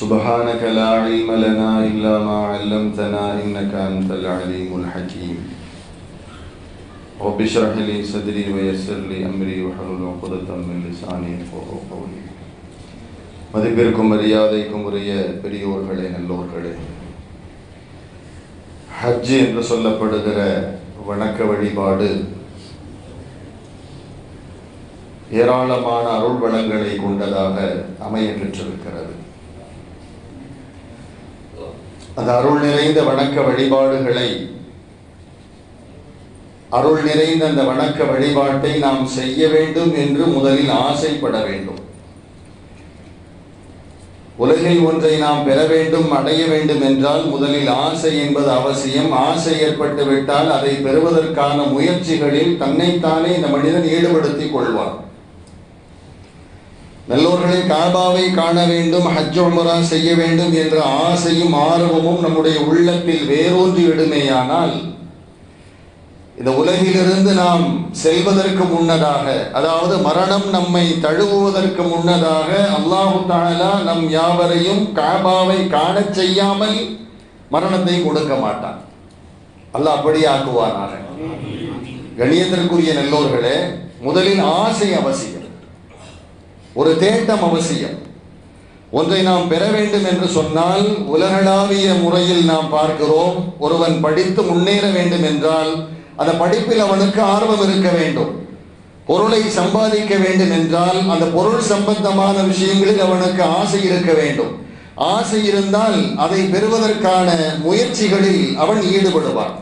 سبحانك لا علم لنا إلا ما علمتنا إنك أنت العليم الحكيم رب اشرح لي صدري ويسر لي أمري واحلل عقدة من لساني يفقهوا قولي மதிப்பிற்கும் மரியாதைக்கும் உரிய பெரியோர்களே நல்லோர்களே ஹஜ் என்று சொல்லப்படுகிற வணக்க வழிபாடு ஏராளமான அருள் வளங்களை கொண்டதாக அமைய பெற்றிருக்கிறது அந்த அருள் நிறைந்த வணக்க வழிபாடுகளை அருள் நிறைந்த அந்த வணக்க வழிபாட்டை நாம் செய்ய வேண்டும் என்று முதலில் ஆசைப்பட வேண்டும். உலகில் ஒன்றை நாம் பெற வேண்டும் அடைய வேண்டும் என்றால் முதலில் ஆசை என்பது அவசியம். ஆசை ஏற்பட்டு விட்டால் அதை பெறுவதற்கான முயற்சிகளில் தன்னைத்தானே இந்த மனிதன் ஈடுபடுத்திக் கொள்வார் நல்லோர்களே காபாவை காண வேண்டும் ஹஜ்ஜுமரா செய்ய வேண்டும் என்ற ஆசையும் ஆர்வமும் நம்முடைய உள்ளத்தில் வேரூன்றி விடுமேயானால் இந்த உலகிலிருந்து நாம் செல்வதற்கு முன்னதாக அதாவது மரணம் நம்மை தழுவுவதற்கு முன்னதாக அல்லாஹு தாலா நம் யாவரையும் காபாவை காண செய்யாமல் மரணத்தை கொடுக்க மாட்டான். அல்லாஹ் அப்படி ஆக்குவானாக. கணியத்திற்குரிய நல்லோர்களே முதலில் ஆசை அவசியம். ஒரு தேட்டம் அவசியம். ஒன்றை நாம் பெற வேண்டும் என்று சொன்னால் உலகளாவிய முறையில் நாம் பார்க்கிறோம். ஒருவன் படித்து முன்னேற வேண்டும் என்றால் அந்த படிப்பில் அவனுக்கு ஆர்வம் இருக்க வேண்டும். பொருளை சம்பாதிக்க வேண்டும் என்றால் அந்த பொருள் சம்பந்தமான விஷயங்களில் அவனுக்கு ஆசை இருக்க வேண்டும். ஆசை இருந்தால் அதை பெறுவதற்கான முயற்சிகளில் அவன் ஈடுபடுவான்.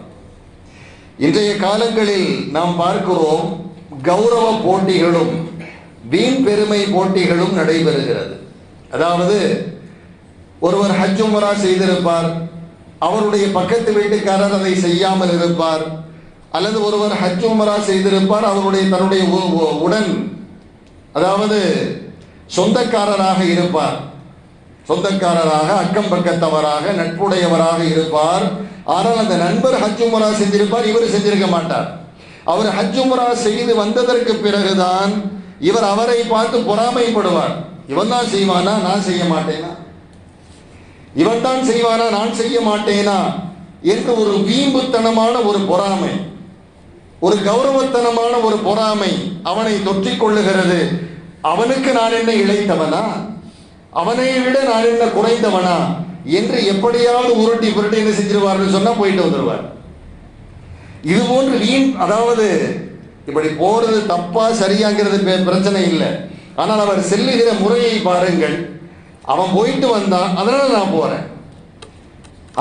இன்றைய காலங்களில் நாம் பார்க்கிறோம் கௌரவ போட்டிகளும் வீண் பெருமை போட்டிகளும் நடைபெறுகிறது. அதாவது ஒருவர் ஹஜ் உமரா செய்திருப்பார் அவருடைய பக்கத்து வீட்டுக்காரர் அதை செய்யாமல் இருப்பார் அல்லது ஒருவர் ஹஜ் உமரா செய்திருப்பார் அவருடைய தன்னுடைய உடன் அதாவது சொந்தக்காரராக இருப்பார். சொந்தக்காரராக அக்கம் பக்கத்தவராக நட்புடையவராக இருப்பார். ஆனால் அந்த நண்பர் ஹஜ் உமரா செஞ்சிருப்பார் இவர் செஞ்சிருக்க மாட்டார். அவர் ஹஜ் உமரா செய்து வந்ததற்கு பிறகுதான் இவர் அவரை பார்த்து பொறாமைப்படுவார். இவன் தான் செய்வானா? நான் செய்ய மாட்டேனா? இவன் தான் செய்வானா? நான் செய்ய மாட்டேனா? என்று ஒரு வீம்புத்தனமான ஒரு பொறாமை ஒரு கௌரவத்தனமான ஒரு பொறாமை அவனை தொற்றிக் கொள்ளுகிறது. அவனுக்கு நான் என்ன இழைத்தவனா? அவனை விட நான் என்ன குறைந்தவனா? என்று எப்படியாவது உருட்டி புரட்டி என்ன செஞ்சிருவார்னு சொன்னா போயிட்டு வந்துடுவார் இது போன்று வீண் அதாவது இப்படி போறது தப்பா சரியாங்கிறது பிரச்சனை இல்லை. ஆனால் அவர் செல்லுகிற முறையை பாருங்கள். அவன் போயிட்டு வந்தான் அதனால நான் போறேன்.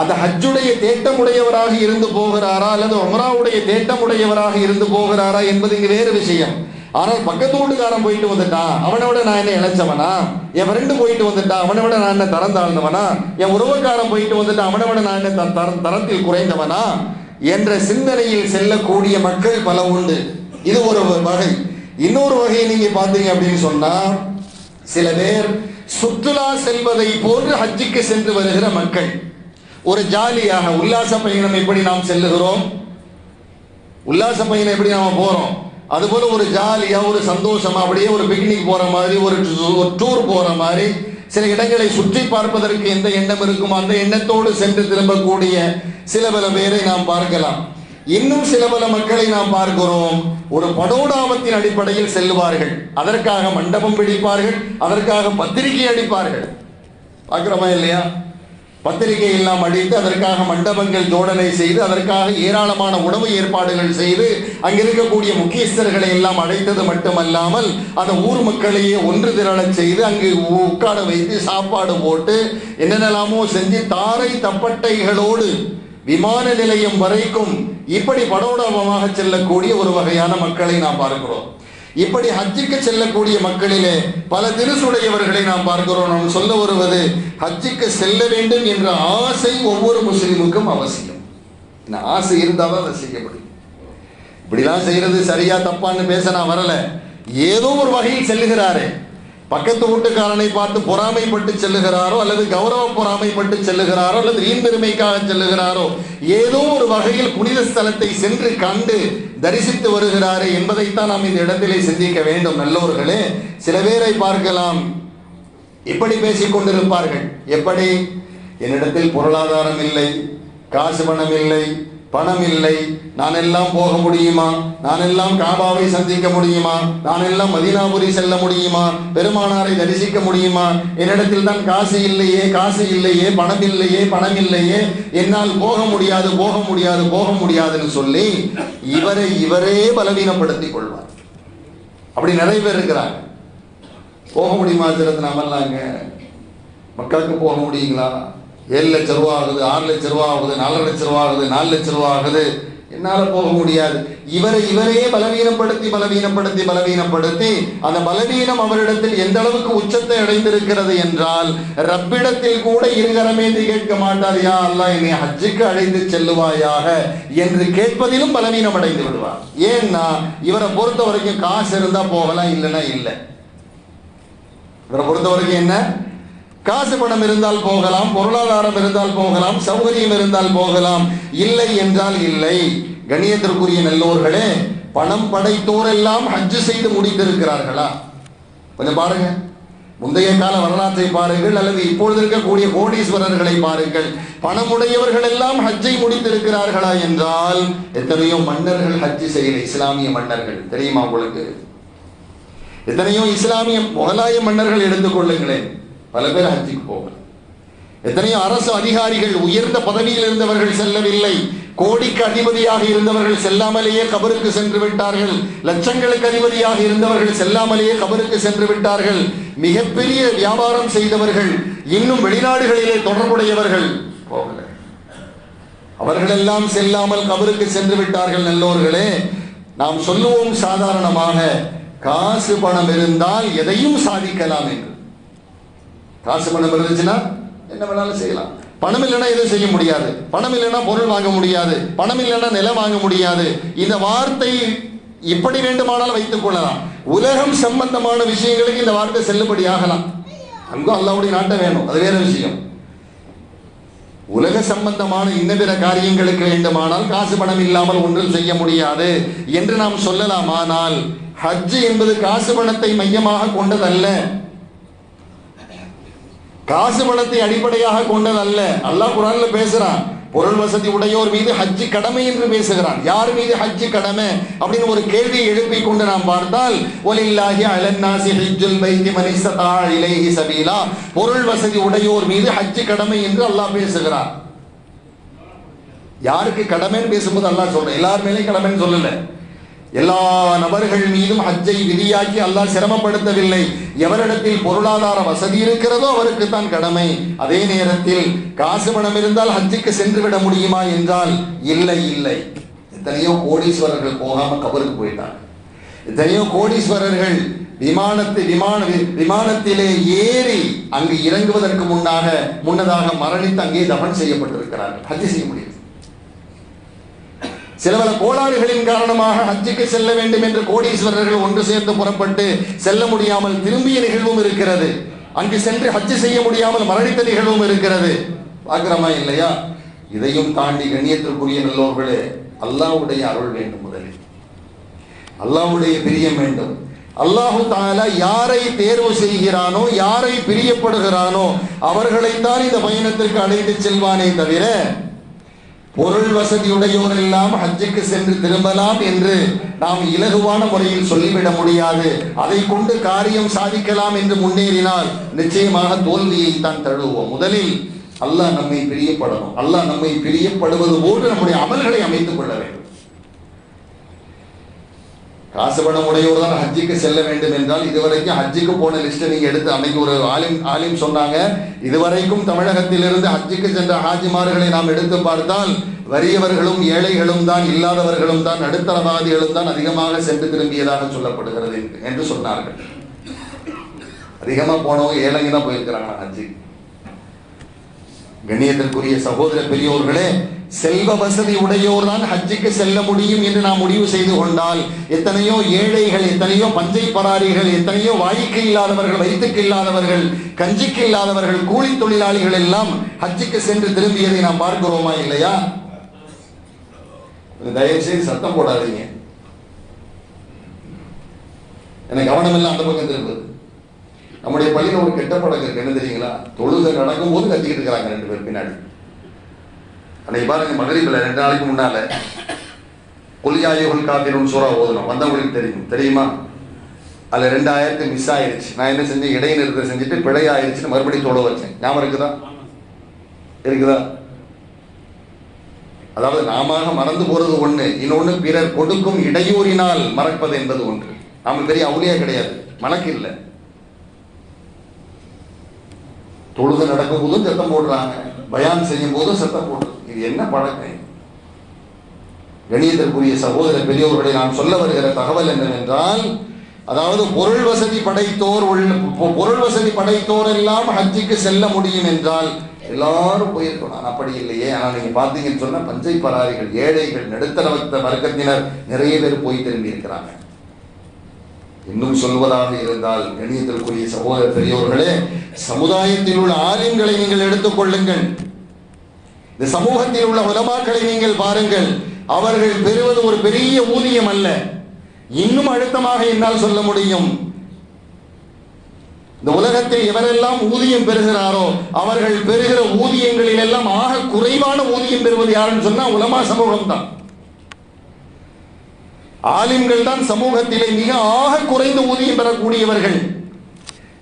அந்த ஹஜ்ஜுடைய தேட்டமுடையவராக இருந்து போகிறாரா அல்லது உமராவுடைய தேட்டமுடையவராக இருந்து போகிறாரா என்பது இங்கு வேறு விஷயம். ஆனால் பக்கத்து வீட்டுக்காரன் போயிட்டு வந்துட்டான் அவனை விட நான் என்ன இழைச்சவனா என் ஃப்ரெண்டு போயிட்டு வந்துட்டான் அவனை விட நான் என்ன தரம் தாழ்ந்தவனா? என் உறவுக்காரன் போயிட்டு வந்துட்டான் அவனை விட நான் என்ன தரத்தில் குறைந்தவனா? என்ற சிந்தனையில் செல்லக்கூடிய மக்கள் பல உண்டு. இது ஒரு வகை. இன்னொரு வகையை நீங்க பார்த்தீங்க அப்படின்னு சொன்னா சில பேர் சுற்றுலா செல்வதை போன்று ஹஜ்ஜிக்கு சென்று வருகிற மக்கள். ஒரு ஜாலியாக உல்லாச பயணம் எப்படி நாம் செல்லுகிறோம்? உல்லாச பயணம் எப்படி நாம போறோம்? அதுபோல ஒரு ஜாலியா ஒரு சந்தோஷமா அப்படியே ஒரு பிக்னிக் போற மாதிரி ஒரு டூர் போற மாதிரி சில இடங்களை சுற்றி பார்ப்பதற்கு எந்த எண்ணம் இருக்குமோ அந்த எண்ணத்தோடு சென்று திரும்பக்கூடிய சில பல பேரை நாம் பார்க்கலாம். இன்னும் சில பல மக்களை நாம் பார்க்கிறோம். ஒரு படோடாமத்தின் அடிப்படையில் செல்லுவார்கள். அதற்காக மண்டபம் பிடிப்பார்கள். அதற்காக பத்திரிகை அடிப்பார்கள். பார்க்கிறோமா இல்லையா? பத்திரிகை எல்லாம் அடித்து அதற்காக மண்டபங்கள் ஜோடனை செய்து அதற்காக ஏராளமான உணவு ஏற்பாடுகள் செய்து அங்கிருக்கக்கூடிய முக்கியஸ்தர்களை எல்லாம் அழைத்தது மட்டுமல்லாமல் அந்த ஊர் மக்களையே ஒன்று திரளச் செய்து அங்கு உட்கார வைத்து சாப்பாடு போட்டு என்னென்னலாமோ செஞ்சு தாரை தப்பட்டைகளோடு விமான நிலையம் வரைக்கும் இப்படி படோடமாக செல்லக்கூடிய ஒரு வகையான மக்களை நாம் பார்க்கிறோம். இப்படி ஹஜ்ஜுக்கு செல்லக்கூடிய மக்களிலே பல திருசுடையவர்களை நாம் பார்க்கிறோம். நாம் சொல்ல வருவது ஹஜ்ஜுக்கு செல்ல வேண்டும் என்ற ஆசை ஒவ்வொரு முஸ்லிமுக்கும் அவசியம். இந்த ஆசை இருந்தால் தான் அதை செய்ய முடியும். இப்படிலாம் செய்யறது சரியா தப்பான்னு பேச நான் வரல. ஏதோ ஒரு வகையில் செல்லுகிறாரே. பக்கத்து வீட்டுக்காரனை பார்த்து பொறாமைப்பட்டு செல்லுகிறாரோ அல்லது கௌரவ பொறாமைப்பட்டு செல்லுகிறாரோ அல்லது ஈன்பெருமைக்காக செல்லுகிறாரோ ஏதோ ஒரு வகையில் புனித ஸ்தலத்தை சென்று கண்டு தரிசித்து வருகிறாரே என்பதைத்தான் நாம் இந்த இடத்திலே சிந்திக்க வேண்டும் நல்லோர்களே. சில பேரை பார்க்கலாம். இப்படி பேசிக் கொண்டிருப்பார்கள். எப்படி? என்னிடத்தில் பொருளாதாரம் இல்லை காசு பணம் இல்லை பணம் இல்லை நான் எல்லாம் போக முடியுமா? நான் எல்லாம் காபாவை சந்திக்க முடியுமா? நான் எல்லாம் மதினாபுரி செல்ல முடியுமா? பெருமானாரை தரிசிக்க முடியுமா? என்னிடத்தில் தான் காசு இல்லையே காசு இல்லையே பணம் இல்லையே பணம் இல்லையே என்னால் போக முடியாது போக முடியாது போக முடியாதுன்னு சொல்லி இவரை இவரே பலவீனப்படுத்திக் கொள்வார். அப்படி நிறைய பேர் இருக்கிறாங்க. போக முடியுமா திருத்த நாமல்லாங்க மக்களுக்கு போக முடியுங்களா? ஏழு லட்ச ரூபா ஆகுது ஆறு லட்ச ரூபா ஆகுது நாலு லட்ச ரூபா ஆகுது நாலு லட்ச ரூபா ஆகுது. என்னால் போக முடியாது. இவரை இவரே பலவீனப்படுத்தி பலவீனப்படுத்தி பலவீனப்படுத்தி அந்த பலவீனம் அவரிடத்தில் எந்த அளவுக்கு உச்சத்தை அடைந்திருக்கிறது என்றால் ரப்பிடத்தில் கூட இருகரமே கேட்க மாட்டார். யா அல்லாஹ் என்னை ஹஜ்ஜுக்கு அழைத்து செல்லுவாயாக? என்று கேட்பதிலும் பலவீனம் அடைந்து விடுவார். ஏன்னா இவரை பொறுத்த வரைக்கும் காசு இருந்தா போகலாம் இல்லைன்னா இல்லை. இவரை பொறுத்த வரைக்கும் என்ன? காசு பணம் இருந்தால் போகலாம் பொருளாதாரம் இருந்தால் போகலாம் சௌகரியம் இருந்தால் போகலாம். இல்லை என்றால் இல்லை. கணியத்திற்குரிய நல்லோர்களே பணம் படைத்தோரெல்லாம் ஹஜ்ஜு செய்து முடித்திருக்கிறார்களா? கொஞ்சம் பாருங்க. முந்தைய கால வரலாற்றை பாருங்கள் அல்லது இப்பொழுது இருக்கக்கூடிய கோடீஸ்வரர்களை பாருங்கள். பணமுடையவர்கள் எல்லாம் ஹஜ்ஜை முடித்திருக்கிறார்களா என்றால் எத்தனையோ மன்னர்கள் ஹஜ்ஜு செய்யல இஸ்லாமிய மன்னர்கள் தெரியுமா உங்களுக்கு? எத்தனையோ இஸ்லாமிய முகலாய மன்னர்கள் எடுத்துக்கொள்ளுங்களேன் பல பேர் ஹஜ்ஜுக்கு போகல. எத்தனையோ அரசு அதிகாரிகள் உயர்ந்த பதவியில் இருந்தவர்கள் செல்லவில்லை. கோடிக்கு அதிபதியாக இருந்தவர்கள் செல்லாமலேயே கபருக்கு சென்று விட்டார்கள். லட்சங்களுக்கு அதிபதியாக இருந்தவர்கள் செல்லாமலேயே கபருக்கு சென்று விட்டார்கள். மிகப்பெரிய வியாபாரம் செய்தவர்கள் இன்னும் வெளிநாடுகளிலே தொடர்புடையவர்கள் போகல. அவர்களெல்லாம் செல்லாமல் கபருக்கு சென்று விட்டார்கள் நல்லோர்களே. நாம் சொல்லுவோம் சாதாரணமாக காசு பணம் இருந்தால் எதையும் சாதிக்கலாம் என்று. காசு பணம் இருந்துச்சுன்னா என்ன வேணாலும் செய்யலாம். பணம் இல்லைன்னா எதுவும் செய்ய முடியாது. பணம் இல்லைன்னா பொருள் வாங்க முடியாது. பணம் இல்லைன்னா நிலம் வாங்க முடியாது. இந்த வார்த்தை இப்படி வேண்டுமானாலும் வைத்துக் கொள்ளலாம். உலகம் சம்பந்தமான விஷயங்களுக்கு இந்த வார்த்தை செல்லுபடி ஆகலாம். அங்கும் அல்லாவுடைய நாட்டை வேணும். அது வேற விஷயம். உலக சம்பந்தமான இன்ன பிற காரியங்களுக்கு வேண்டுமானால் காசு பணம் இல்லாமல் ஒன்றும் செய்ய முடியாது என்று நாம் சொல்லலாம். ஆனால் ஹஜ் என்பது காசு பணத்தை மையமாக கொண்டதல்ல. காசு பணத்தை அடிப்படையாக கொண்டதல்ல அல்லாஹ் குரான்ல பேசுறான். பொருள் வசதி உடையோர் மீது ஹஜ்ஜு கடமை என்று பேசுகிறான். யார் மீது ஹஜ்ஜு கடமை? அப்படின்னு ஒரு கேள்வியை எழுப்பி கொண்டு நாம் பார்த்தால் ஒலில்லாஹி அலன்னாசி ஹஜ்ஜுல் பைத்தி மனிஸ்ததா இலைஹி சபீலா. பொருள் வசதி உடையோர் மீது ஹஜ்ஜு கடமை என்று அல்லாஹ் பேசுகிறான். யாருக்கு கடமைன்னு பேசும்போது அல்லாஹ் சொல்றேன். எல்லார் மேலேயும் கடமைன்னு சொல்லலை. எல்லா நபர்கள் மீதும் ஹஜ்ஜை விதியாக்கி அல்லாஹ் சிரமப்படுத்தவில்லை. எவரிடத்தில் பொருளாதார வசதி இருக்கிறதோ அவருக்கு தான் கடமை. அதே நேரத்தில் காசு பணம் இருந்தால் ஹஜ்ஜுக்கு சென்று விட முடியுமா என்றால் இல்லை இல்லை. எத்தனையோ கோடீஸ்வரர்கள் போகாம கபருக்கு போயிட்டாங்க. எத்தனையோ கோடீஸ்வரர்கள் விமானத்தை விமான விமானத்திலே ஏறி அங்கு இறங்குவதற்கு முன்னாக முன்னதாக மரணித்து அங்கே தபன் செய்யப்பட்டிருக்கிறார்கள். ஹஜ்ஜி செய்ய முடியும் சில பல கோளாறுகளின் காரணமாக ஹஜ்ஜுக்கு செல்ல வேண்டும் என்று கோடீஸ்வரர்கள் ஒன்று சேர்ந்து புறப்பட்டு செல்ல முடியாமல் திரும்பிய நிகழ்வும் இருக்கிறது. அங்கு சென்று ஹஜ்ஜு செய்ய முடியாமல் மரணித்த நிகழ்வும் இருக்கிறது. பார்க்கிறோமா இல்லையா? இதையும் தாண்டி கண்ணியத்திற்குரிய நல்லோர்களே அல்லாஹ்வுடைய அருள் வேண்டும் முதலில். அல்லாவுடைய பிரியம் வேண்டும். அல்லாஹு தாலா யாரை தேர்வு செய்கிறானோ யாரை பிரியப்படுகிறானோ அவர்களைத்தான் இந்த பயணத்திற்கு அழைத்து செல்வானே தவிர பொருள் வசதியுடையோர் எல்லாம் ஹஜ்ஜுக்கு சென்று திரும்பலாம் என்று நாம் இலகுவான முறையில் சொல்லிவிட முடியாது. அதை கொண்டு காரியம் சாதிக்கலாம் என்று முன்னேறினால் நிச்சயமாக தோல்வியை தான் தழுவோம் முதலில் அல்லாஹ் நம்மை பிரியப்படணும். அல்லாஹ் நம்மை பிரியப்படுவது போன்று நம்முடைய அமல்களை அமைத்துக் கொள்ள வேண்டும். காசு பணம் உடையோர் தான் ஹஜ்ஜிக்கு செல்ல வேண்டும் என்றால் இதுவரைக்கும் ஹஜ்ஜிக்கு போன லிஸ்ட்டை நீங்க எடுத்து அன்னைக்கு ஒரு ஆலிம் ஆலிம் சொன்னாங்க. இதுவரைக்கும் தமிழகத்திலிருந்து ஹஜ்ஜிக்கு சென்ற ஹாஜிமார்களை நாம் எடுத்து பார்த்தால் வறியவர்களும் ஏழைகளும் தான் இல்லாதவர்களும் தான் நடுத்தரவாதிகளும் தான் அதிகமாக சென்று திரும்பியதாக சொல்லப்படுகிறது என்று சொன்னார்கள். அதிகமாக போனவங்க ஏழைங்க தான் போயிருக்கிறாங்க ஹஜ்ஜி கண்ணியத்திற்குரிய சகோதர பெரியோர்களே செல்வ வசதி உடையோர் தான் ஹஜ்ஜுக்கு செல்ல முடியும் என்று நாம் முடிவு செய்து கொண்டால் எத்தனையோ ஏழைகள் எத்தனையோ பஞ்சை பராரிகள் எத்தனையோ வாய்க்கு இல்லாதவர்கள் வயிற்றுக்கு இல்லாதவர்கள் கஞ்சிக்கு இல்லாதவர்கள் கூலி தொழிலாளிகள் எல்லாம் ஹஜ்ஜுக்கு சென்று திரும்பியதை நாம் பார்க்கிறோமா இல்லையா? தயவுசெய்து சத்தம் போடாதீங்க. எனக்கு கவனம் எல்லாம் அந்த பக்கம் திரும்புது நம்முடைய பள்ளியில் ஒரு கெட்ட படங்கள் என்ன தெரியுங்களா? தொழுகை நடக்கும் போது கத்திக்கிட்டு இருக்கிறாங்க ரெண்டு பேர் பின்னாடி. அன்னைக்கு பாருங்க மகரிபில் ரெண்டு நாளைக்கு முன்னால கொலியாயுகள் காத்திரும் சூறா ஓதணும். வந்தவங்களுக்கு தெரியும். தெரியுமா? அதில் ரெண்டாயிரத்து மிஸ் ஆயிடுச்சு நான் என்ன செஞ்சேன்? இடைநிறுத்தம் செஞ்சுட்டு பிழை ஆயிருச்சுன்னு மறுபடியும் தொட வச்சேன். ஞாபகம் இருக்குதா? இருக்குதா? அதாவது நாம மறந்து போறது ஒண்ணு. இன்னொன்னு பிறர் கொடுக்கும் இடையூறினால் மறப்பது என்பது ஒன்று. நாம பெரிய அவுளியா கிடையாது. மனக்கு இல்லை. தொழுது நடக்கும் போதும் சத்தம் போடுறாங்க. பயான் செய்யும் போதும் சத்தம் போடுறது இது என்ன பழக்கம்? கணியத்திற்குரிய சகோதர பெரியோர்களை நான் சொல்ல வருகிற தகவல் என்னவென்றால் அதாவது பொருள் வசதி படைத்தோர் உள்ள பொருள் வசதி படைத்தோர் எல்லாம் ஹஜ்ஜிக்கு செல்ல முடியும் என்றால் எல்லாரும் போயிருக்கணும். அப்படி இல்லையே. ஆனால் நீங்க பார்த்தீங்கன்னு சொன்னா பஞ்சை பராரிகள் ஏழைகள் நடுத்தர வர்க்கத்தினர் நிறைய பேர் போய் திரும்பி இருக்கிறாங்க இன்னும் சொல்வதாக இருந்தால் கணியத்திற்குரிய சகோதர பெரியோர்களே சமுதாயத்தில் உள்ள ஆலிம்களை நீங்கள் எடுத்துக்கொள்ளுங்கள் இந்த சமூகத்தில் உள்ள உலமாக்களை நீங்கள் பாருங்கள். அவர்கள் பெறுவது ஒரு பெரிய ஊதியம் அல்ல. இன்னும் அழுத்தமாக என்னால் சொல்ல முடியும். இந்த உலகத்தில் எவரெல்லாம் ஊதியம் பெறுகிறாரோ அவர்கள் பெறுகிற ஊதியங்களில் எல்லாம் ஆக குறைவான ஊதியம் பெறுவது யாருன்னு சொன்னா உலமா சமூகம் தான் ஆலிம்கள் தான் சமூகத்திலே மிக ஆக குறைந்த ஊதியம் பெறக்கூடியவர்கள்.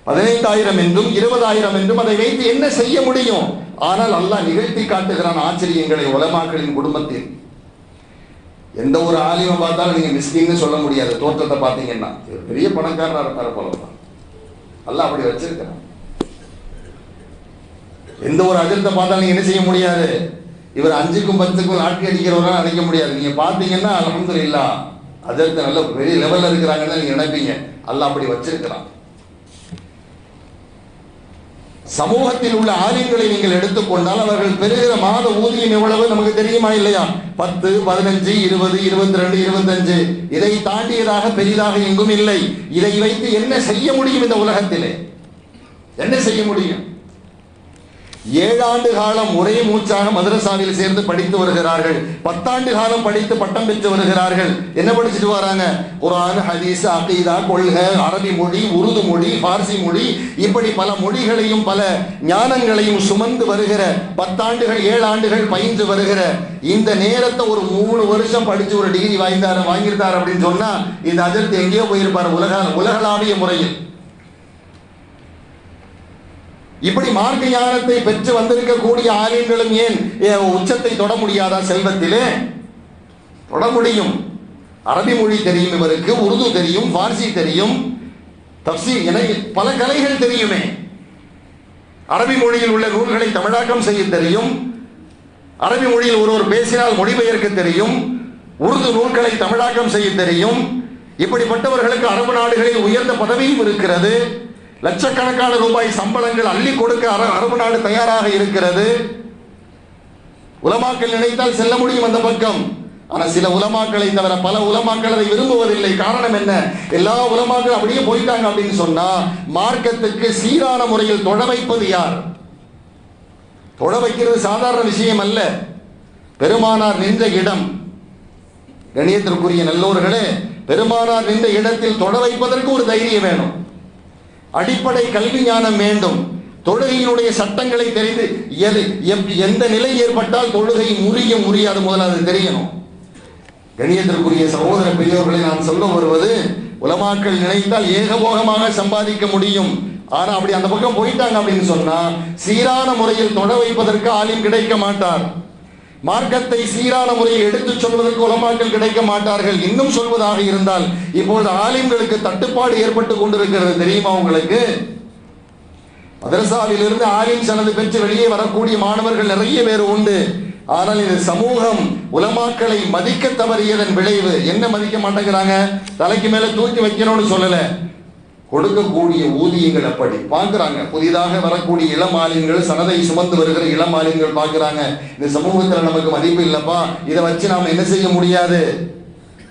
பதினைந்தாயிரம் என்றும் இருபதாயிரம் என்றும் அதை வைத்து என்ன செய்ய முடியும்? ஆனால் அல்லாஹ் நிகழ்த்தி காட்டுகிறான் ஆச்சரியங்களை உலமாக்களின் குடும்பத்தில். எந்த ஒரு ஆலிமை பார்த்தாலும் நீங்க மிஸ்கின்னு சொல்ல முடியாது. தோற்றத்தை பார்த்தீங்கன்னா. இவர் பெரிய பணக்காரனா இருப்பாரு போலதான் அல்ல அப்படி வச்சிருக்கிறான். எந்த ஒரு அஜர்த்தை பார்த்தாலும் நீங்க என்ன செய்ய முடியாது? இவர் அஞ்சுக்கும் பத்துக்கும் நாட்கு அடிக்கிறவரால் நினைக்க முடியாது. நீங்க பார்த்தீங்கன்னா அல்ஹம்துலில்லாஹ் நல்ல பெரிய லெவலில் இருக்கிறாங்கன்னு நீங்கள் நினைப்பீங்க. அல்ல அப்படி வச்சிருக்கிறான். சமூகத்தில் உள்ள ஆலயங்களை நீங்கள் எடுத்துக்கொண்டால் அவர்கள் பெறுகிற மாத ஊதியம் எவ்வளவு நமக்கு தெரியுமா இல்லையா? பத்து பதினஞ்சு இருபது இருபத்தி ரெண்டு இருபத்தஞ்சு. இதை தாண்டியதாக பெரிதாக எங்கும் இல்லை. இதை வைத்து என்ன செய்ய முடியும் இந்த உலகத்திலே? என்ன செய்ய முடியும்? ஏழாண்டு காலம் ஒரே மூச்சாக மதரசாவில் சேர்ந்து படித்து வருகிறார்கள். பத்தாண்டு காலம் படித்து பட்டம் பெற்று வருகிறார்கள். என்ன படிச்சுட்டு வராங்க? குரான் ஹதீஸ் அகீதா கொள்கை அரபி மொழி உருது மொழி பார்சி மொழி. இப்படி பல மொழிகளையும் பல ஞானங்களையும் சுமந்து வருகிற பத்தாண்டுகள் ஏழு ஆண்டுகள் பயின்று வருகிற இந்த நேரத்தை ஒரு மூணு வருஷம் படிச்சு ஒரு டிகிரி வாங்கிட்டாரு வாங்கியிருந்தார் அப்படின்னு சொன்னா இந்த அஜர்த்து எங்கேயோ போயிருப்பார் உலக உலகளாவிய முறையில். இப்படி மார்க்க ஞானத்தை பெற்று வந்திருக்கக்கூடிய ஆரியர்களும் ஏன் உச்சத்தை தொட முடியாதா செல்வத்திலே? தொட முடியும். அரபி மொழி தெரியும் இவருக்கு உருது தெரியும் பார்சி தெரியும். தப்சீர் என பல கலைகள் தெரியுமே. அரபி மொழியில் உள்ள நூல்களை தமிழாக்கம் செய்ய தெரியும். அரபி மொழியில் ஒருவர் பேசினால் மொழிபெயர்க்க தெரியும். உருது நூல்களை தமிழாக்கம் செய்ய தெரியும். இப்படிப்பட்டவர்களுக்கு அரபு நாடுகளில் உயர்ந்த பதவியும் இருக்கிறது. லட்சக்கணக்கான ரூபாய் சம்பளங்கள் அள்ளி கொடுக்க அரபு நாடு தயாராக இருக்கிறது. உலமாக்கள் நினைத்தால் செல்ல முடியும் அந்த பக்கம். ஆனால் சில உலமாக்களை தவிர பல உலமாக்கள் அதை விரும்புவதில்லை. காரணம் என்ன? எல்லா உலமாக்கள் அப்படியே போயிட்டாங்க அப்படின்னு சொன்னா மார்க்கத்துக்கு சீரான முறையில் தொட வைப்பது யார்? தொட வைக்கிறது சாதாரண விஷயம் அல்ல. பெருமானார் நின்ற இடம். கணியத்திற்குரிய நல்லோர்களே பெருமானார் நின்ற இடத்தில் தொட வைப்பதற்கு ஒரு தைரியம் வேணும். அடிப்படை கல்வி ஞானம் வேண்டும். தொழுகையினுடைய சட்டங்களை தெரிந்து எது எந்த நிலை ஏற்பட்டால் தொழுகை முறியும் முறியாது முதல்ல அது தெரியணும். கணியத்திற்குரிய சகோதர பெரியோர்களை நான் சொல்ல வருவது உலமாக்கள் நினைத்தால் ஏகபோகமாக சம்பாதிக்க முடியும். ஆனா அப்படி அந்த பக்கம் போயிட்டாங்க அப்படின்னு சொன்னா சீரான முறையில் தொட வைப்பதற்கு ஆலயம் கிடைக்க மாட்டார். மார்க்கத்தை சீரான முறையில் எடுத்துச் சொல்வதற்கு உலமாக்கள் கிடைக்க மாட்டார்கள். இன்னும் சொல்வதாக இருந்தால் இப்பொழுது ஆலிம்களுக்கு தட்டுப்பாடு ஏற்பட்டு கொண்டிருக்கிறது. தெரியுமா உங்களுக்கு? மதரசாவிலிருந்து ஆலிம் சனது பெற்று வெளியே வரக்கூடிய மாணவர்கள் நிறைய பேர் உண்டு. ஆனால் இந்த சமூகம் உலமாக்களை மதிக்க தவறியதன் விளைவு. என்ன மதிக்க மாட்டேங்கிறாங்க? தலைக்கு மேல தூக்கி வைக்கணும்னு சொல்லல. கொடுக்கக்கூடிய ஊதியங்கள் அப்படி பார்க்குறாங்க. புதிதாக வரக்கூடிய இளம் ஆலிம்கள் சனதை சுமந்து வருகிற இளம் ஆலிம்கள் பார்க்கறாங்க. இந்த சமூகத்தில் நமக்கு மதிப்பு இல்லப்பா. இதை வச்சு நாம என்ன செய்ய முடியாது?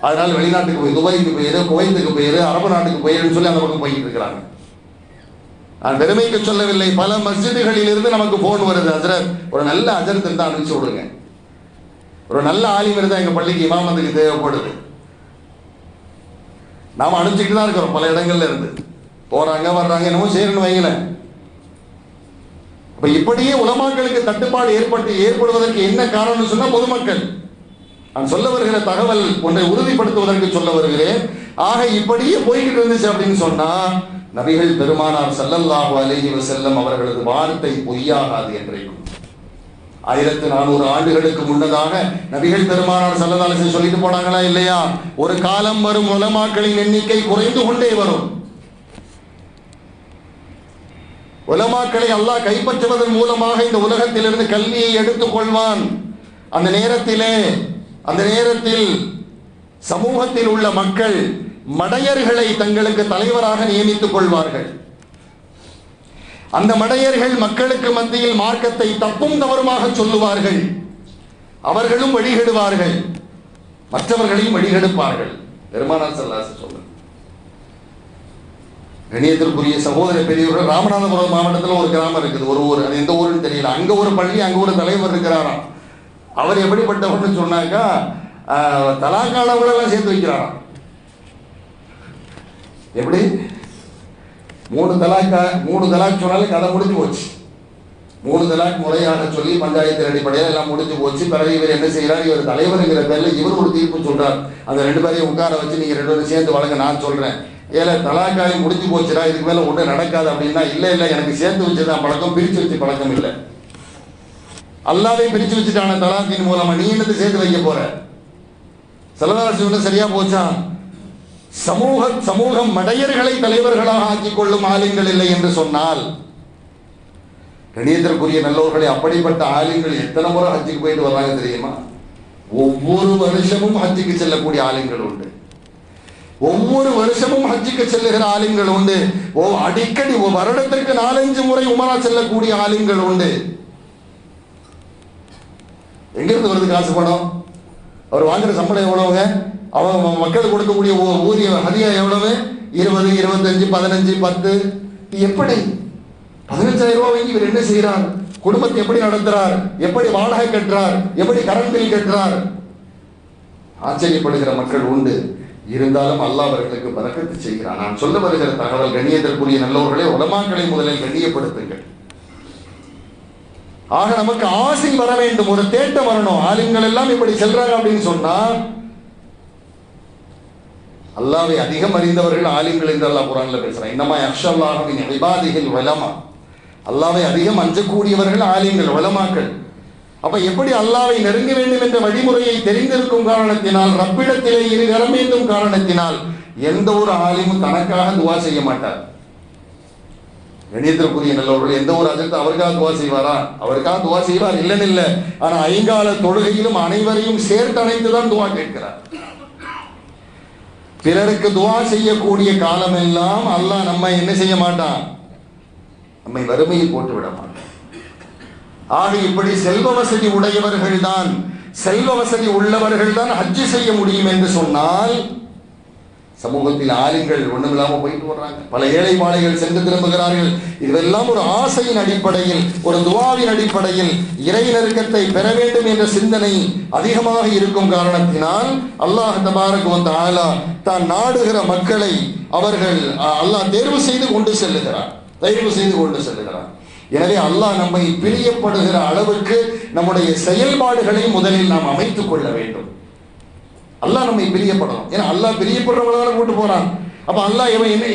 அதனால வெளிநாட்டுக்கு போய் துபாய்க்கு போயிரு குவைத்துக்கு போயிரு அரபு நாட்டுக்கு போயிருன்னு சொல்லி அந்த பக்கம் போயிட்டு இருக்கிறாங்க. நான் பெருமைக்கு சொல்லவில்லை. பல மஸ்ஜிதுகளில் இருந்து நமக்கு போன் வருது அஜரத் ஒரு நல்ல அஜரத்தை தான் அனுப்பிச்சு விடுங்க. ஒரு நல்ல ஆலிமர் தான் எங்க பள்ளிக்கு இமாமத்துக்கு தேவைப்படுது. நாம அனுப்பிச்சுட்டு தான் இருக்கிறோம். பல இடங்கள்ல இருந்து. போறாங்க வர்றாங்க என்னமோ செய்யணும்னு வைங்களேன். அப்ப இப்படியே உலமாக்களுக்கு தட்டுப்பாடு ஏற்பட்டு ஏற்படுவதற்கு என்ன காரணம்னு சொன்னா பொதுமக்கள். நான் சொல்ல வருகிற தகவல் ஒன்றை உறுதிப்படுத்துவதற்கு சொல்ல வருகிறேன். ஆக இப்படியே போய்கிட்டு இருந்துச்சு அப்படின்னு சொன்னா நபிகள் பெருமானார் ஸல்லல்லாஹு அலேஹி வசல்லம் அவர்களது வார்த்தை பொய்யாகாது என்றைக்கும் ஆயிரத்து நானூறு ஆண்டுகளுக்கு முன்னதாக நபிகள் பெருமானார் ஸல்லல்லாஹு சொல்லிட்டு போனாங்களா இல்லையா? ஒரு காலம் வரும் உலமாக்களின் எண்ணிக்கை குறைந்து கொண்டே வரும். உலமாக்களை அல்லாஹ் கைப்பற்றுவதன் மூலமாக இந்த உலகத்திலிருந்து கல்வியை எடுத்துக் கொள்வான். அந்த நேரத்திலே அந்த நேரத்தில் சமூகத்தில் உள்ள மக்கள் மடையர்களை தங்களுக்கு தலைவராக நியமித்துக் கொள்வார்கள். அந்த மடையர்கள் மக்களுக்கு மத்தியில் மார்க்கத்தை தப்பும் தவறுமாக சொல்லுவார்கள். அவர்களும் வழிகெடுவார்கள். மற்றவர்களையும் வழிகெடுப்பார்கள். பெருமானார் சல்லாசு சொல்லுங்க கணியத்திற்குரிய சகோதர பெரியவர்கள் ராமநாதபுரம் மாவட்டத்தில் ஒரு கிராமம் இருக்குது. ஒரு ஊர். அது எந்த ஊருன்னு தெரியல. அங்க ஒரு பள்ளி அங்க ஒரு தலைவர் இருக்கிறாராம். அவர் எப்படிப்பட்டவர்னு சொன்னாக்கா ஆஹ், சேர்த்து வைக்கிறாராம். எப்படி? மூணு தலாக்கா மூணு தலாக் சொன்னாலும் கதை முடிஞ்சு போச்சு. மூணு தலாக் முறையாக சொல்லி பஞ்சாயத்து அடிப்படையில் எல்லாம் முடிஞ்சு போச்சு. பிறகு இவர் என்ன செய்கிறார்? இவர் தலைவருங்கிற பேரில் இவர் ஒரு தீர்ப்பு சொல்றார். அந்த ரெண்டு பேரையும் உட்கார வச்சு நீங்க ரெண்டு பேரும் சேர்ந்து வழங்க நான் சொல்றேன். ஏல தலாக்காய் முடிஞ்சு போச்சுடா இதுக்கு மேல ஒன்றும் நடக்காது அப்படின்னா இல்லை இல்லை எனக்கு சேர்த்து வச்சுதான் பழக்கம் பிரிச்சு வச்சு பழக்கம் இல்லை. அல்லாவையும் பிரிச்சு வச்சுட்டான தலாக்கின் மூலமா நீ என்னது சேர்த்து வைக்க போற? செலவாசி ஒன்று சரியா போச்சா? சமூக சமூகம் மடையர்களை தலைவர்களாக ஆக்கிக் கொள்ளும் ஆலயங்கள் இல்லை என்று சொன்னால் கணியத்திற்குரிய நல்லவர்களை அப்படிப்பட்ட ஆலயங்கள் எத்தனை முறை ஹஜ்ஜுக்கு போயிட்டு வர்றாங்க தெரியுமா? ஒவ்வொரு வருஷமும் ஹஜ்ஜுக்கு செல்லக்கூடிய ஆலயங்கள் உண்டு. ஒவ்வொரு வருஷமும் ஹஜ்ஜுக்கு செல்லுகிற ஆலயங்கள் உண்டு. ஓ அடிக்கடி வருடத்திற்கு நாலஞ்சு முறை உமரா செல்லக்கூடிய ஆலயங்கள் உண்டு. எங்கிருந்து வருது காசு பணம்? அவர் வாங்குற சம்பளம் எவ்வளவுங்க? அவங்க மக்களுக்கு கொடுக்கக்கூடிய ஊ- ஊதிய ஹதியா எவ்வளவு? இருபது இருபத்தஞ்சு பதினஞ்சு பத்து. எப்படி? பதினஞ்சாயிரம் ரூபாய் வாங்கி இவர் என்ன செய்கிறார்? குடும்பத்தை எப்படி நடத்துறார்? எப்படி வாடகை கட்டுறார்? எப்படி கரண்ட் பில் கட்டுறார்? ஆச்சரியப்படுகிற மக்கள் உண்டு. இருந்தாலும் அல்லாஹ் அவர்களுக்கு பறக்கத்து செய்கிறார் நான் சொல்ல வருகிற தகவல் கண்ணியத்திற்குரிய நல்லவர்களே உலமாக்களை முதலில் கண்ணியப்படுத்துங்கள். ஆக நமக்கு ஆசை வர வேண்டும். ஒரு தேட்டம் வரணும். ஆளுங்கள் எல்லாம் இப்படி செல்றாங்க அப்படின்னு சொன்னா அல்லாவை அதிகம் அறிந்தவர்கள் ஆலிம்கள் என்று அல்லா குரான்ல பேசுறான். இன்னமா அக்ஷல்லாஹின் இபாதிகள் வலமா அல்லாவை அதிகம் அஞ்சக்கூடியவர்கள் ஆலிம்கள் வளமாக்கள் அப்ப எப்படி அல்லாவை நெருங்க வேண்டும் என்ற வழிமுறையை தெரிந்திருக்கும் காரணத்தினால் ரப்பிடத்திலே இரு கரமேந்தும் காரணத்தினால் எந்த ஒரு ஆலிமும் தனக்காக துவா செய்ய மாட்டார். கணியத்திற்குரிய நல்லவர்கள் எந்த ஒரு அஜத்தை அவருக்காக துவா செய்வாரா? அவருக்காக துவா செய்வார் இல்லைன்னு இல்லை. ஆனா ஐங்கால தொழுகையிலும் அனைவரையும் சேர்த்து அணைத்துதான் துவா கேட்கிறார். பிறருக்கு துவா செய்யக்கூடிய காலமெல்லாம் அல்லாஹ் நம்ம என்ன செய்ய மாட்டான்? நம்மை வறுமையில் போட்டு விட மாட்டான். ஆக இப்படி செல்வ வசதி உடையவர்கள் தான் செல்வ வசதி உள்ளவர்கள் தான் ஹஜ்ஜு செய்ய முடியும் என்று சொன்னால் சமூகத்தில் ஆளுங்கள் ஒண்ணுமில்லாம போயிட்டு வர்றாங்க. பல ஏழை மாலைகள் சென்று திரும்புகிறார்கள். இதெல்லாம் ஒரு ஆசையின் அடிப்படையில் ஒரு துவாவின் அடிப்படையில் இறை நெருக்கத்தை பெற வேண்டும் என்ற சிந்தனை அதிகமாக இருக்கும் காரணத்தினால் அல்லாஹ் தபாரக் வந்த ஆலா தான் நாடுகிற மக்களை அவர்கள் அஹ், அல்லாஹ் தேர்வு செய்து கொண்டு செல்லுகிறார். தேர்வு செய்து கொண்டு செல்லுகிறார். எனவே அல்லாஹ் நம்மை பிரியப்படுகிற அளவுக்கு நம்முடைய செயல்பாடுகளை முதலில் நாம் அமைத்துக் கொள்ள வேண்டும். அல்லாஹ் நம்மை பிரியப்படணும். ஏன்னா அல்லாஹ் பிரியப்படுறவங்கள தானே கூட்டு போறான். அப்ப அல்லாஹ் இவன் என்ன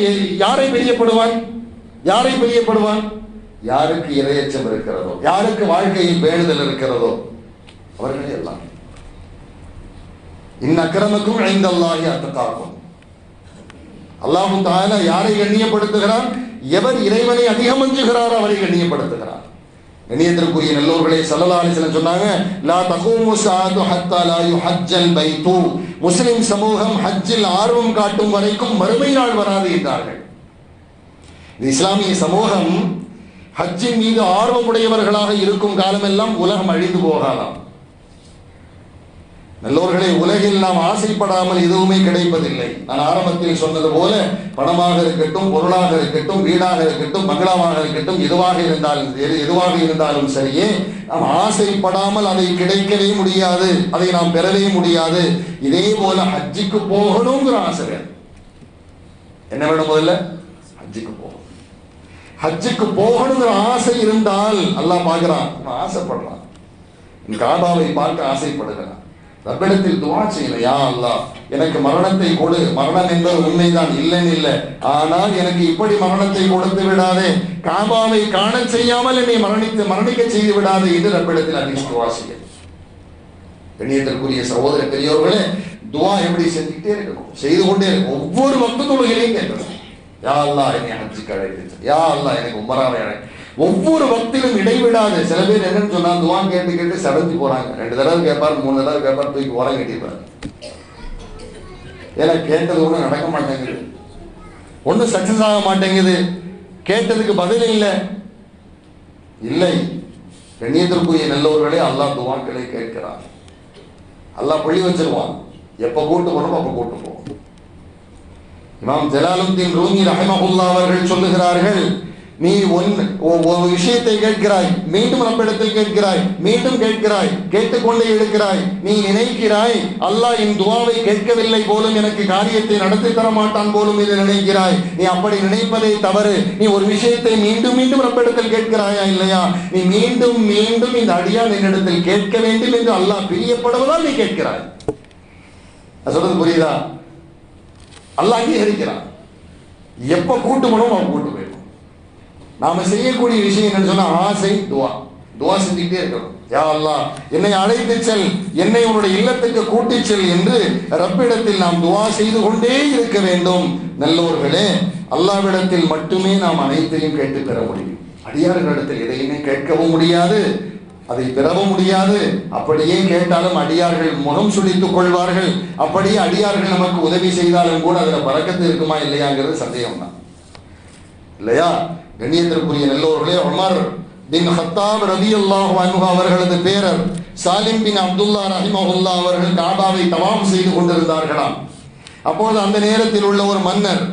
யாரை பிரியப்படுவான்? யாரை பிரியப்படுவான்? யாருக்கு இரையச்சம் இருக்கிறதோ யாருக்கு வாழ்க்கையில் வேண்டுதல் இருக்கிறதோ அவர்களே எல்லாம். இன் அக்கிரமக்கும் ஐந்தல்லாஹி அத்தத்தாக்கும் அல்லாஹு தாலா யாரை கண்ணியப்படுத்துகிறான்? எவர் இறைவனை அதிகம் அஞ்சுகிறாரோ அவரை கண்ணியப்படுத்துகிறார் கணியத்திற்குரிய நல்லோர்களே சல்லல்லாஹு அலைஹி சொன்னாங்க லா தகூமு சாது ஹத்தா லா யுஹஜ்ஜல் பைத்து. முஸ்லிம் சமூகம் ஹஜ்ஜில் ஆர்வம் காட்டும் வரைக்கும் மறுமை நாள் வராது என்றார்கள். இஸ்லாமிய சமூகம் ஹஜ்ஜின் மீது ஆர்வமுடையவர்களாக இருக்கும் காலமெல்லாம் உலகம் அழிந்து போகலாம். நல்லோர்களே உலகில் நாம் ஆசைப்படாமல் எதுவுமே கிடைப்பதில்லை. நான் ஆரம்பத்தில் சொன்னது போல பணமாக இருக்கட்டும் பொருளாக இருக்கட்டும் வீடாக இருக்கட்டும் பங்களாவாக இருக்கட்டும் எதுவாக இருந்தாலும் எது எதுவாக இருந்தாலும் சரியே நாம் ஆசைப்படாமல் அதை கிடைக்கவே முடியாது அதை நாம் பெறவே முடியாது. இதே போல ஹஜ்ஜிக்கு போகணுங்கிற ஆசை வேணும். என்ன வேணும் முதல்ல? ஹஜ்ஜிக்கு போகணும். ஹஜ்ஜுக்கு போகணுங்கிற ஆசை இருந்தால் அல்லாஹ் பார்க்கிறான் அவன் ஆசைப்படுறான். காபாவை பார்க்க ஆசைப்படுகிறான். ரப்பிடத்தில் துவா செய்யணும் யா அல்லா எனக்கு மரணத்தை கொடு. மரணம் என்பது உண்மைதான் இல்லைன்னு இல்லை. ஆனால் எனக்கு இப்படி மரணத்தை கொடுத்து விடாதே. காபாவை காண செய்யாமல் என்னை மரணித்து மரணிக்க செய்து விடாதே என்று ரப்பிடத்தில் அதிக துவா செய்ய கண்ணியத்திற்குரிய சகோதர பெரியோர்களே துவா எப்படி செஞ்சுக்கிட்டே இருக்கணும்? செய்து கொண்டே இருக்கும் ஒவ்வொரு பக்த தொழுகையிலையும் கேட்கணும் யா அல்லா என்னை ஹஜ்ஜுக்கு அழைத்து யா அல்லா எனக்கு உமராவை அழை ஒவ்வொரு பக்திலும் இடைவிடாது. சில பேர் என்னன்னு சொன்னா துவா கேட்டு கேட்டு சடஞ்சு போறாங்க. ரெண்டு தடவை கேட்பார் மூணு தடவை கேட்பார் தூக்கி ஓரம் கட்டிடுறாரு ஏன்னா கேட்டது ஒன்றும் நடக்க மாட்டேங்குது. ஒன்றும் சக்சஸ் ஆக மாட்டேங்குது. கேட்டதுக்கு பதில் இல்லை. இல்லை. கண்ணியத்திற்குரிய நல்லவர்களே அல்லா துவாக்களை கேட்கிறான். அல்லா பள்ளி வச்சிருவான். எப்ப கூட்டு போனோம் அப்ப கூட்டு போவோம். இமாம் ஜலாலுத்தீன் ரூமி ரஹமஹுல்லா அவர்கள் சொல்லுகிறார்கள் நீ ஒன்று ஒ- ஒரு விஷயத்தை கேட்கிறாய். மீண்டும் நம்மிடத்தில் கேட்கிறாய். மீண்டும் கேட்கிறாய். கேட்டுக்கொண்டே இருக்கிறாய். நீ நினைக்கிறாய் அல்லாஹ் என் துவாவை கேட்கவில்லை போலும் எனக்கு காரியத்தை நடத்தி தர மாட்டான் போலும் என்று நினைக்கிறாய். நீ அப்படி நினைப்பதே தவறு. நீ ஒரு விஷயத்தை மீண்டும் மீண்டும் நம்மிடத்தில் கேட்கிறாயா இல்லையா? நீ மீண்டும் மீண்டும் இந்த அடியான் என்னிடத்தில் கேட்க வேண்டும் என்று அல்லாஹ் பிரியப்படுவதால் நீ கேட்கிறாய். சொல்றது புரியுதா? அல்லாஹ் அங்கீகரிக்கிறான். எப்ப கூட்டு அவன் கூட்டு நாம செய்யக்கூடிய விஷயம் என்னன்னு சொன்னா ஆசை துவா. துவா செஞ்சுக்கிட்டே இருக்கணும். யா அல்லாஹ் என்னை அழைத்து செல் என்னை உன்னுடைய இல்லத்துக்கு கூட்டி செல் என்று ரப்பிடத்தில் நாம் துவா செய்து கொண்டே இருக்க வேண்டும். நல்லோர்களே அல்லாவிடத்தில் மட்டுமே நாம் அனைத்தையும் கேட்டு பெற முடியும். அடியார்களிடத்தில் எதையுமே கேட்கவும் முடியாது அதை பெறவும் முடியாது. அப்படியே கேட்டாலும் அடியார்கள் முகம் சுழித்துக் கொள்வார்கள். அப்படியே அடியார்கள் நமக்கு உதவி செய்தாலும் கூட அதுல பறக்கத்து இருக்குமா இல்லையாங்கிறது சந்தேகம் தான் இல்லையா? கண்ணியத்திற்குரிய நல்லோர்களே உமர் பின் ஹத்தாப் ரலியல்லாஹு அல்லாஹ் அவர்களது பேரர் சாலிம் பின் அப்துல்லா ரஹிமஹுல்லா அவர்கள் காபாவை தவாம் செய்து கொண்டிருந்தார்களாம் அப்போது அந்த நேரத்தில் உள்ள ஒரு மன்னர்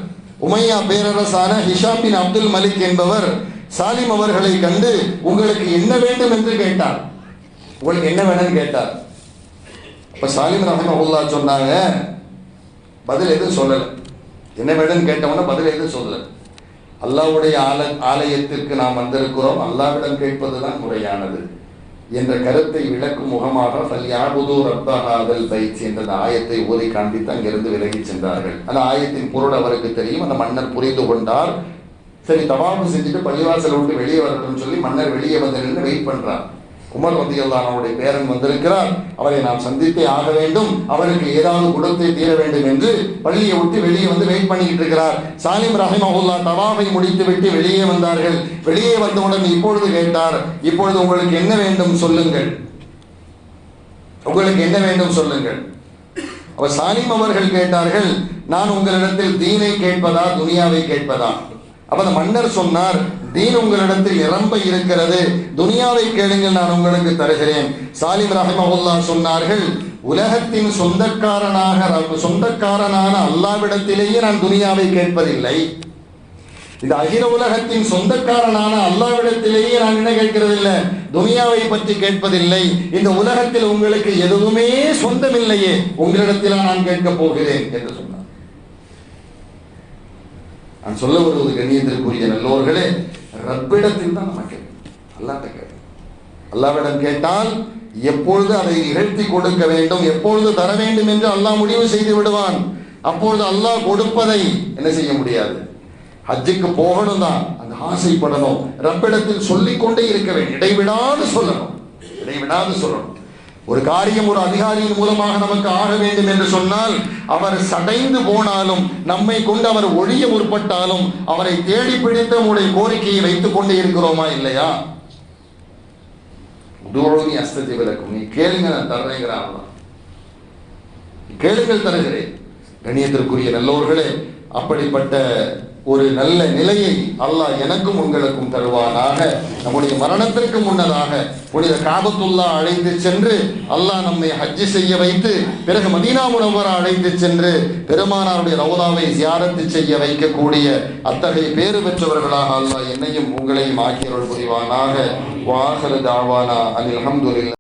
உமையா பேரரசான ஹிஷா பின் அப்துல் மலிக் என்பவர் சாலிம் அவர்களை கண்டு உங்களுக்கு என்ன வேண்டும்? என்று கேட்டார். உங்களுக்கு என்ன வேணும்னு? கேட்டார். இப்ப சாலிம் ரஹிமஹுல்லா சொன்னாங்க பதில் எதுவும் சொல்லல. என்ன வேணும்னு? கேட்டவன பதில் எதுவும் சொல்லலை. அல்லாவுடைய ஆல ஆலயத்திற்கு நாம் வந்திருக்கிறோம். அல்லாவிடம் கேட்பதுதான் முறையானது. என்ற கருத்தை விளக்கும் முகமாக ஃபல்யாபுது ரப்பஹாதல் பயிற்சி என்ற அந்த ஆயத்தை ஓதி காண்பித்து அங்கிருந்து விலகி சென்றார்கள். அந்த ஆயத்தின் பொருள் அவருக்கு தெரியும். அந்த மன்னர் புரிந்து கொண்டார். சரி தவாபு செஞ்சுட்டு பள்ளிவாசல் விட்டு வெளியே வரட்டும் சொல்லி மன்னர் வெளியே வந்து நின்று வெயிட் பண்றார். உமர் ரதியல்லானவருடைய பேரன் வந்திருக்கிறார். அவரை நாம் சந்தித்தே ஆக வேண்டும். அவருக்கு ஏதாவது கொடுத்தே தீர வேண்டும் என்று பள்ளியை விட்டு வெளியே வந்து வெயிட் பண்ணிக்கிட்டு இருக்கிறார். சாலிம் ரஹிமஹுல்லா தவாவை முடித்து விட்டு வெளியே வந்தார்கள். வெளியே வந்தவுடன் இப்பொழுது கேட்டார் இப்பொழுது உங்களுக்கு என்ன வேண்டும் சொல்லுங்கள். உங்களுக்கு என்ன வேண்டும் சொல்லுங்கள். அவர் சாலிம் அவர்கள் கேட்டார்கள் நான் உங்களிடத்தில் தீனை கேட்பதா துனியாவை கேட்பதா? அப்ப அந்த மன்னர் சொன்னார் தீன் உங்களிடத்தில் நிரம்ப இருக்கிறது. துனியாவை கேளுங்கள் நான் உங்களுக்கு தருகிறேன். சாலிம் ரஹமஹுல்லா சொன்னார்கள் உலகத்தின் சொந்தக்காரனாக சொந்தக்காரனான அல்லாவிடத்திலேயே நான் துனியாவை கேட்பதில்லை. இந்த அகில உலகத்தின் சொந்தக்காரனான அல்லாவிடத்திலேயே நான் என்ன கேட்கிறதில்லை. துனியாவை பற்றி கேட்பதில்லை. இந்த உலகத்தில் உங்களுக்கு எதுவுமே சொந்தமில்லையே. உங்களிடத்தில் நான் கேட்கப் போகிறேன் என்று சொன்னார். நான் சொல்ல வருவது கண்ணியத்திற்குரிய நல்லோர்களே ரப்பிடத்தில் தான் நம்ம கேட்கணும் அல்லாட்ட கேட்கணும் அல்லாவிடம் கேட்டால் எப்பொழுது அதை நிகழ்த்தி கொடுக்க வேண்டும் எப்பொழுது தர வேண்டும் என்று அல்லாஹ் முடிவு செய்து விடுவான். அப்பொழுது அல்லாஹ் கொடுப்பதை என்ன செய்ய முடியாது? ஹஜ்ஜுக்கு போகணும் தான் அந்த ஆசைப்படணும். ரப்பிடத்தில் சொல்லிக்கொண்டே இருக்க வேண்டும். இடைவிடாது சொல்லணும். இடைவிடாது சொல்லணும். ஒரு காரியம் ஒரு அதிகாரியின் மூலமாக நமக்கு ஆக வேண்டும் என்று சொன்னால் அவர் சடைந்து போனாலும் நம்மை கொண்டு அவர் ஒழிய முற்பட்டாலும் அவரை தேடி பிடித்து உங்களுடைய கோரிக்கையை வைத்துக் கொண்டே இருக்கிறோமா இல்லையா? உதோழி அஸ்தத்தை விளக்கும். நீ கேளுங்க நான் தர்றேங்கிறான் கேளுங்கள் தருகிறேன். கணியத்திற்குரிய நல்லோர்களே அப்படிப்பட்ட ஒரு நல்ல நிலையை அல்லாஹ் எனக்கும் உங்களுக்கும் தருவானாக. நம்முடைய மரணத்திற்கு முன்னதாக புனித காபத்துல்லா அழைத்து சென்று அல்லாஹ் நம்மை ஹஜ்ஜி செய்ய வைத்து பிறகு மதீனா முனவரா அழைத்து சென்று பெருமானாருடைய ரவுதாவை ஜியாரத்து செய்ய வைக்கக்கூடிய அத்தகைய பேறு பெற்றவர்களாக அல்லாஹ் என்னையும் உங்களையும் ஆக்கியருள் புரிவானாக. வாசல் தாவானா அலி அல்ஹம்துலில்லாஹ்